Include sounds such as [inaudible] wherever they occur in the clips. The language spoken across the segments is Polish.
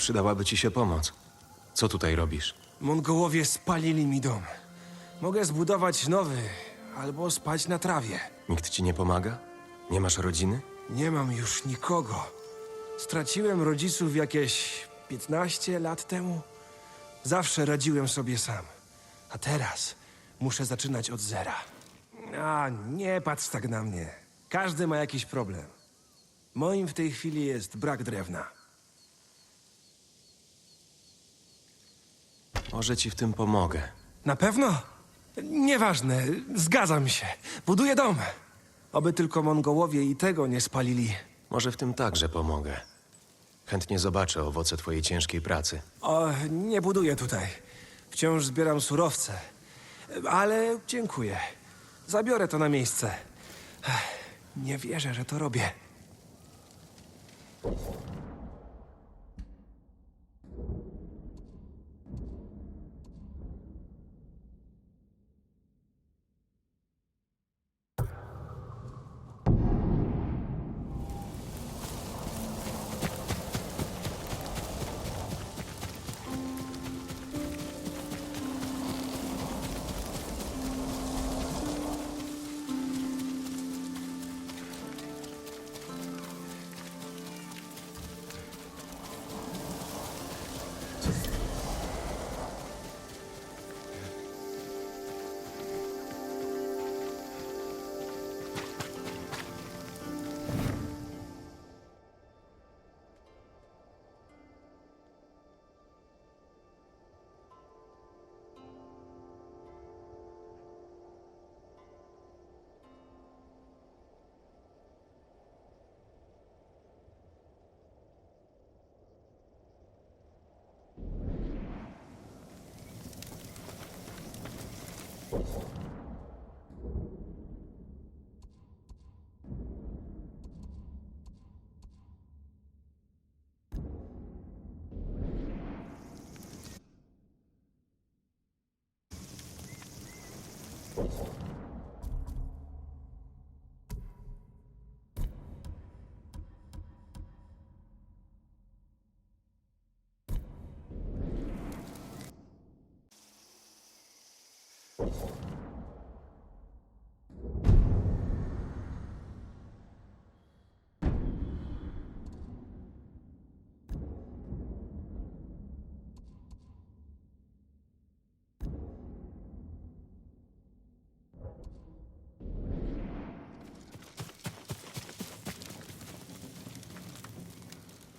Przydałaby ci się pomoc. Co tutaj robisz? Mongołowie spalili mi dom. Mogę zbudować nowy albo spać na trawie. Nikt ci nie pomaga? Nie masz rodziny? Nie mam już nikogo. Straciłem rodziców jakieś 15 lat temu. Zawsze radziłem sobie sam. A teraz muszę zaczynać od zera. A, nie patrz tak na mnie. Każdy ma jakiś problem. Moim w tej chwili jest brak drewna. Może ci w tym pomogę. Na pewno? Nieważne, zgadzam się. Buduję dom. Oby tylko Mongołowie i tego nie spalili. Może w tym także pomogę. Chętnie zobaczę owoce twojej ciężkiej pracy. O, nie buduję tutaj. Wciąż zbieram surowce. Ale dziękuję. Zabiorę to na miejsce. Nie wierzę, że to robię.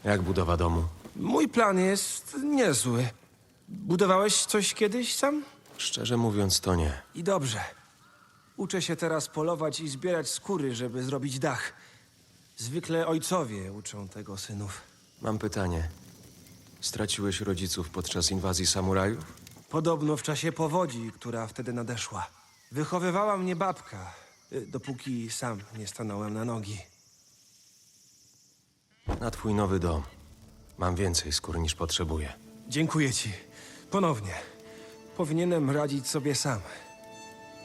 Jak budowa domu? Mój plan jest niezły. Budowałeś coś kiedyś sam? Szczerze mówiąc, to nie. I dobrze. Uczę się teraz polować i zbierać skóry, żeby zrobić dach. Zwykle ojcowie uczą tego synów. Mam pytanie. Straciłeś rodziców podczas inwazji samurajów? Podobno w czasie powodzi, która wtedy nadeszła. Wychowywała mnie babka, y, dopóki sam nie stanąłem na nogi. Na twój nowy dom. Mam więcej skór niż potrzebuję. Dziękuję ci. Ponownie. Powinienem radzić sobie sam,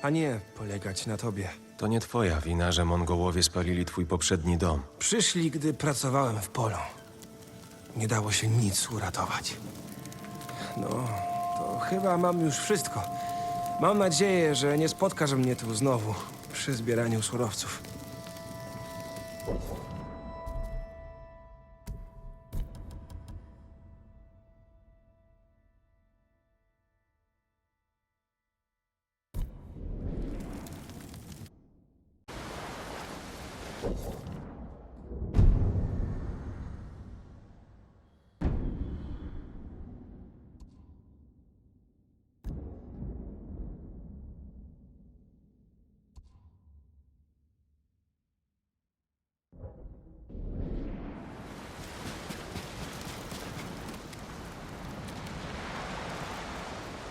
a nie polegać na tobie. To nie twoja wina, że Mongołowie spalili twój poprzedni dom. Przyszli, gdy pracowałem w polu. Nie dało się nic uratować. No, to chyba mam już wszystko. Mam nadzieję, że nie spotkasz mnie tu znowu przy zbieraniu surowców.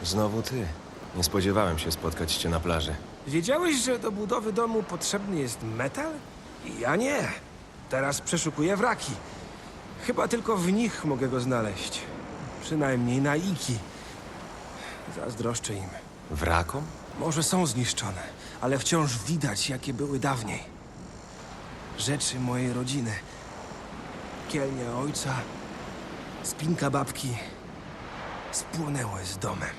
Znowu ty. Nie spodziewałem się spotkać cię na plaży. Wiedziałeś, że do budowy domu potrzebny jest metal? Ja nie. Teraz przeszukuję wraki. Chyba tylko w nich mogę go znaleźć. Przynajmniej na Iki. Zazdroszczę im. Wrakom? Może są zniszczone, ale wciąż widać, jakie były dawniej. Rzeczy mojej rodziny. Kielnia ojca, spinka babki spłonęły z domem.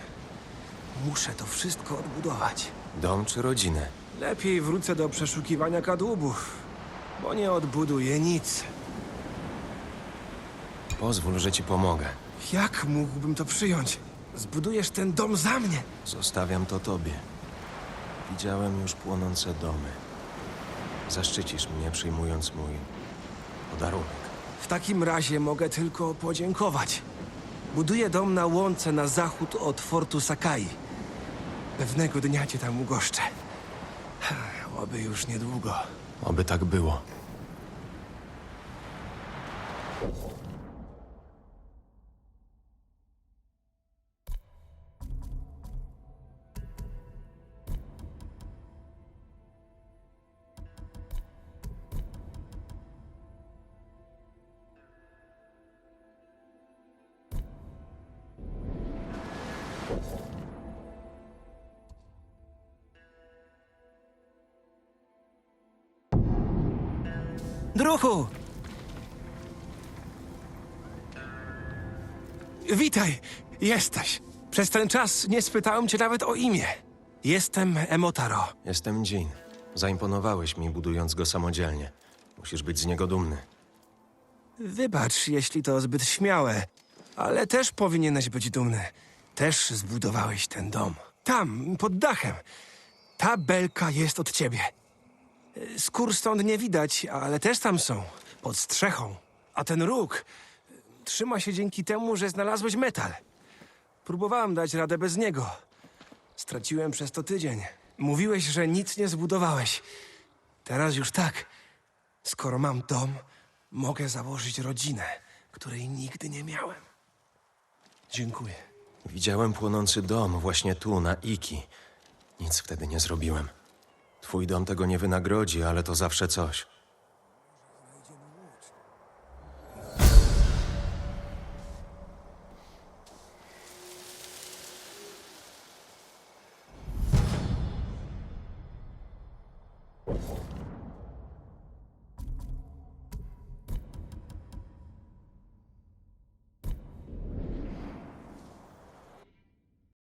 Muszę to wszystko odbudować. Dom czy rodzinę? Lepiej wrócę do przeszukiwania kadłubów, bo nie odbuduję nic. Pozwól, że ci pomogę. Jak mógłbym to przyjąć? Zbudujesz ten dom za mnie. Zostawiam to tobie. Widziałem już płonące domy. Zaszczycisz mnie, przyjmując mój podarunek. W takim razie mogę tylko podziękować. Buduję dom na łące na zachód od fortu Sakai. Pewnego dnia cię tam ugoszczę. [sighs] Oby już niedługo. Oby tak było. Druchu! Witaj! Jesteś. Przez ten czas nie spytałem cię nawet o imię. Jestem Emotaro. Jestem Jean. Zaimponowałeś mi, budując go samodzielnie. Musisz być z niego dumny. Wybacz, jeśli to zbyt śmiałe, ale też powinieneś być dumny. Też zbudowałeś ten dom. Tam, pod dachem. Ta belka jest od ciebie. Skór stąd nie widać, ale też tam są, pod strzechą. A ten róg trzyma się dzięki temu, że znalazłeś metal. Próbowałem dać radę bez niego. Straciłem przez to tydzień. Mówiłeś, że nic nie zbudowałeś. Teraz już tak. Skoro mam dom, mogę założyć rodzinę, której nigdy nie miałem. Dziękuję. Widziałem płonący dom właśnie tu, na Iki. Nic wtedy nie zrobiłem. Twój dom tego nie wynagrodzi, ale to zawsze coś.